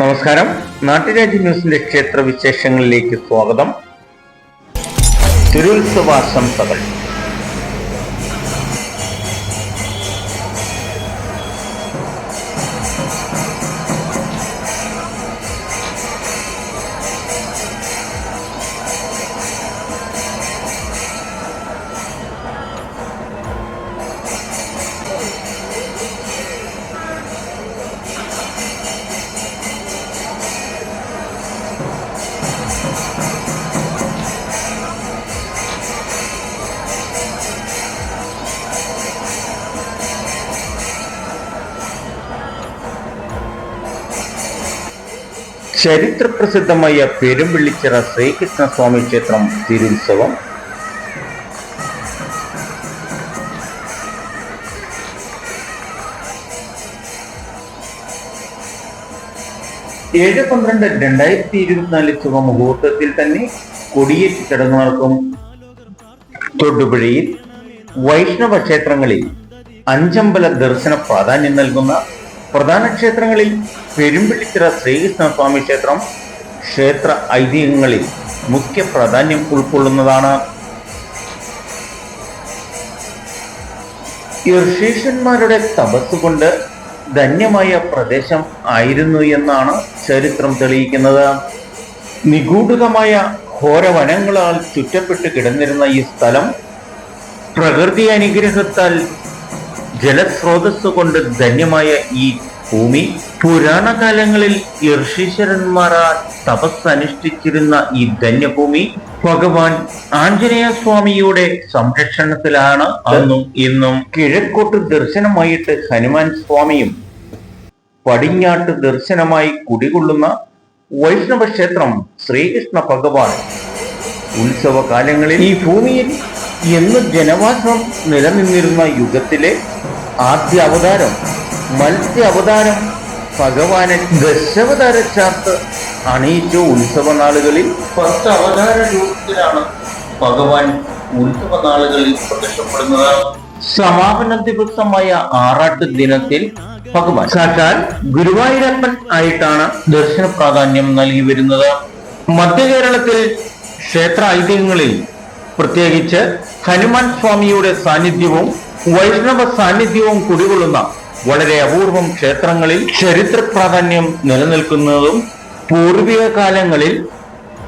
നമസ്കാരം. നാട്ടുരാജ്യ ന്യൂസിന്റെ ക്ഷേത്ര വിശേഷങ്ങളിലേക്ക് സ്വാഗതം. തിരുത്സവാശംസകൾ. ചരിത്രപ്രസിദ്ധമായ പെരുമ്പിള്ളിച്ചിറ ശ്രീകൃഷ്ണ സ്വാമി ക്ഷേത്രം തിരുത്സവം. ഏഴ് പന്ത്രണ്ട് രണ്ടായിരത്തി ഇരുപത്തിനാല് ശുഭ മുഹൂർത്തത്തിൽ തന്നെ കൊടിയേറ്റ് ചടങ്ങുകൾക്കും തൊടുപുഴയിൽ വൈഷ്ണവ ക്ഷേത്രങ്ങളിൽ അഞ്ചമ്പല ദർശന പ്രാധാന്യം നൽകുന്ന പ്രധാന ക്ഷേത്രങ്ങളിൽ പെരുമ്പിളിച്ചിറ ശ്രീകൃഷ്ണ സ്വാമി ക്ഷേത്രം ക്ഷേത്ര ഐതിഹ്യങ്ങളിൽ മുഖ്യ പ്രാധാന്യം ഉൾക്കൊള്ളുന്നതാണ്. ഋഷീഷന്മാരുടെ തപസ് കൊണ്ട് ധന്യമായ പ്രദേശം ആയിരുന്നു എന്നാണ് ചരിത്രം തെളിയിക്കുന്നത്. നിഗൂഢമായ ഘോരവനങ്ങളാൽ ചുറ്റപ്പെട്ട് കിടന്നിരുന്ന ഈ സ്ഥലം പ്രകൃതി അനുഗ്രഹത്താൽ ജലസ്രോതസ് കൊണ്ട് ധന്യമായ ഈ ഭൂമി. പുരാണകാലങ്ങളിൽ ഋഷീശ്വരന്മാരാൽ തപസ് അനുഷ്ഠിച്ചിരുന്ന ഈ ധന്യഭൂമി ഭഗവാൻ ആഞ്ജനേയ സ്വാമിയുടെ സംരക്ഷണത്തിലാണ് അന്നും ഇന്നും. കിഴക്കോട്ട് ദർശനമായിട്ട് ഹനുമാൻ സ്വാമിയും പടിഞ്ഞാട്ട് ദർശനമായി കുടികൊള്ളുന്ന വൈഷ്ണവ ക്ഷേത്രം ശ്രീകൃഷ്ണ ഭഗവാൻ. ഉത്സവകാലങ്ങളിൽ ഈ ഭൂമിയിൽ എന്ന് ജനവാസം നിലനിന്നിരുന്ന യുഗത്തിലെ ആദ്യ അവതാരം മത്സ്യ അവതാരം ഭഗവാനെ ദശവതാര ചാർത്ത് അണിയിച്ച ഉത്സവ നാളുകളിൽ. പത്ത് അവതാര രൂപത്തിലാണ് ഭഗവാൻ ഉത്സവ നാളുകളിൽ പ്രത്യക്ഷപ്പെടുന്നത് സമാപന ദിവസമായ ആറാട്ട് ദിനത്തിൽ ഭഗവാൻ സാക്ഷാൽ ഗുരുവായൂരപ്പൻ ആയിട്ടാണ് ദർശന പ്രാധാന്യം നൽകി വരുന്നത്. മധ്യ കേരളത്തിൽ ക്ഷേത്ര ഐതിഹ്യങ്ങളിൽ പ്രത്യേകിച്ച് ഹനുമാൻ സ്വാമിയുടെ സാന്നിധ്യവും വൈഷ്ണവ സാന്നിധ്യവും കുടികൊള്ളുന്ന വളരെ അപൂർവം ക്ഷേത്രങ്ങളിൽ ചരിത്ര പ്രാധാന്യം നിലനിൽക്കുന്നതും പൂർവിക കാലങ്ങളിൽ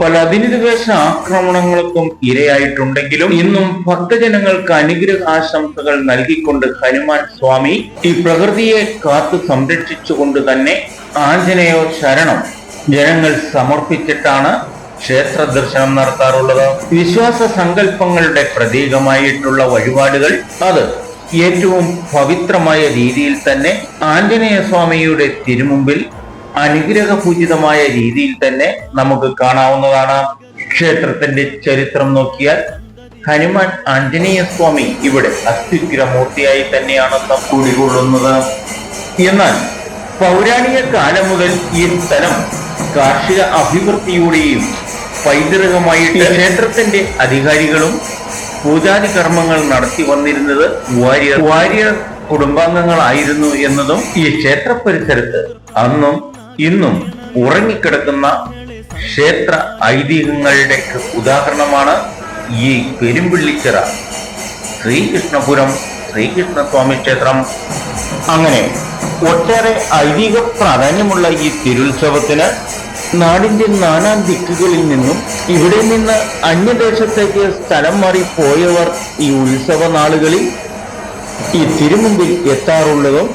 പല അധിനിവേശ ആക്രമണങ്ങൾക്കും ഇരയായിട്ടുണ്ടെങ്കിലും ഇന്നും ഭക്തജനങ്ങൾക്ക് അനുഗ്രഹ ആശംസകൾ നൽകിക്കൊണ്ട് ഹനുമാൻ സ്വാമി ഈ പ്രകൃതിയെ കാത്തു സംരക്ഷിച്ചുകൊണ്ട് തന്നെ ആഞ്ജനേയോ ശരണം ജനങ്ങൾ സമർപ്പിച്ചിട്ടാണ് ക്ഷേത്ര ദർശനം നടത്താറുള്ളത്. വിശ്വാസ സങ്കല്പങ്ങളുടെ പ്രതീകമായിട്ടുള്ള വഴിപാടുകൾ അത് ഏറ്റവും പവിത്രമായ രീതിയിൽ തന്നെ ആഞ്ജനേയ സ്വാമിയുടെ തിരുമുമ്പിൽ അനുഗ്രഹപൂജിതമായ രീതിയിൽ തന്നെ നമുക്ക് കാണാവുന്നതാണ്. ക്ഷേത്രത്തിന്റെ ചരിത്രം നോക്കിയാൽ ഹനുമാൻ ആഞ്ജനേയ സ്വാമി ഇവിടെ അത്യുഗ്രമൂർത്തിയായി തന്നെയാണ് കൂടികൊള്ളുന്നത് എന്നാൽ പൗരാണിക കാലം മുതൽ ഈ സ്ഥലം കാർഷിക അഭിവൃദ്ധിയുടെയും പൈതൃകമായിട്ട് ക്ഷേത്രത്തിന്റെ അധികാരികളും പൂജാതി കർമ്മങ്ങൾ നടത്തി വന്നിരുന്നത് വാര്യർ വാര്യർ കുടുംബാംഗങ്ങളായിരുന്നു എന്നതും ഈ ക്ഷേത്ര പരിസരത്ത് അന്നും ഇന്നും ഉറങ്ങിക്കിടക്കുന്ന ക്ഷേത്ര ഐതിഹ്യങ്ങളുടെ ഉദാഹരണമാണ് ഈ പെരുമ്പിള്ളിച്ചിറ. ശ്രീകൃഷ്ണപുരം ശ്രീകൃഷ്ണസ്വാമി ക്ഷേത്രം. അങ്ങനെ ഒട്ടേറെ ഐതിഹ്യ പ്രാധാന്യമുള്ള ഈ തിരുത്സവത്തിന് നാടിന്റെ നാനാ ദിക്കുകളിൽ നിന്നും ഇവിടെ നിന്ന് അന്യദേശത്തേക്ക് സ്ഥലം മാറി പോയവർ ഈ ഉത്സവ നാളുകളിൽ ഈ തിരുമുമ്പിൽ എത്താറുള്ളതും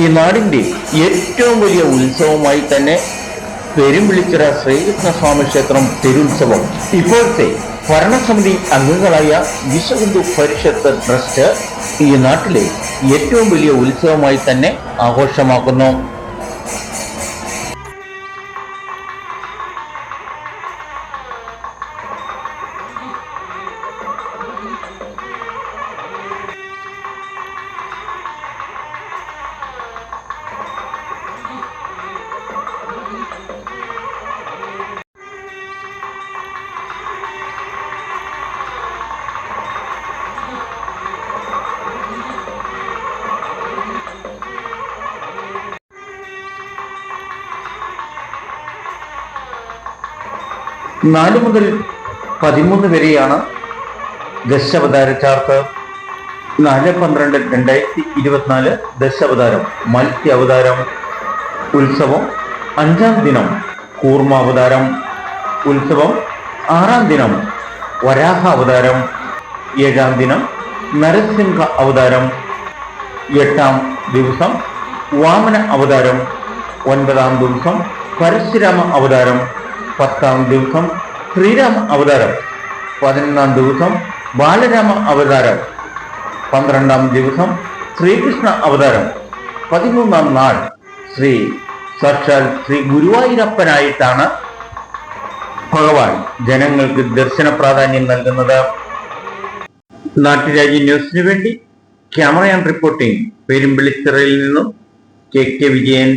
ഈ നാടിന്റെ ഏറ്റവും വലിയ ഉത്സവമായി തന്നെ പെരുമ്പിളിച്ചിറ ശ്രീകൃഷ്ണസ്വാമി ക്ഷേത്രം തിരുത്സവം. ഇപ്പോഴത്തെ ഭരണസമിതി അംഗങ്ങളായ വിശ്വഹിന്ദു പരിഷത്ത് ട്രസ്റ്റ് ഈ നാട്ടിലെ ഏറ്റവും വലിയ ഉത്സവമായി തന്നെ ആഘോഷമാക്കുന്നു. നാല് മുതൽ പതിമൂന്ന് വരെയാണ് ദശാവതാര ചാർത്ത്. നാല് പന്ത്രണ്ട് രണ്ടായിരത്തി ഇരുപത്തിനാല് ദശാവതാരം മത്സ്യ അവതാരം ഉത്സവം. അഞ്ചാം ദിനം കൂർമ്മ അവതാരം ഉത്സവം. ആറാം ദിനം വരാഹ അവതാരം ഏഴാം ദിനം നരസിംഹ അവതാരം. എട്ടാം ദിവസം വാമന അവതാരം. ഒൻപതാം ദിവസം പരശുരാമ അവതാരം. പത്താം ദിവസം ശ്രീരാമ അവതാരം. പതിനൊന്നാം ദിവസം ബാലരാമ അവതാരം. പന്ത്രണ്ടാം ദിവസം ശ്രീകൃഷ്ണ അവതാരം. പതിമൂന്നാം നാൾ ശ്രീ സാക്ഷാൽ ശ്രീ ഗുരുവായൂരപ്പനായിട്ടാണ് ഭഗവാൻ ജനങ്ങൾക്ക് ദർശന പ്രാധാന്യം നൽകുന്നത്. നാട്ടുരാജ്യ ന്യൂസിന് വേണ്ടി ക്യാമറ ആൻഡ് റിപ്പോർട്ടിംഗ് പെരുമ്പിളിച്ചിറയിൽ നിന്നും കെ കെ വിജയൻ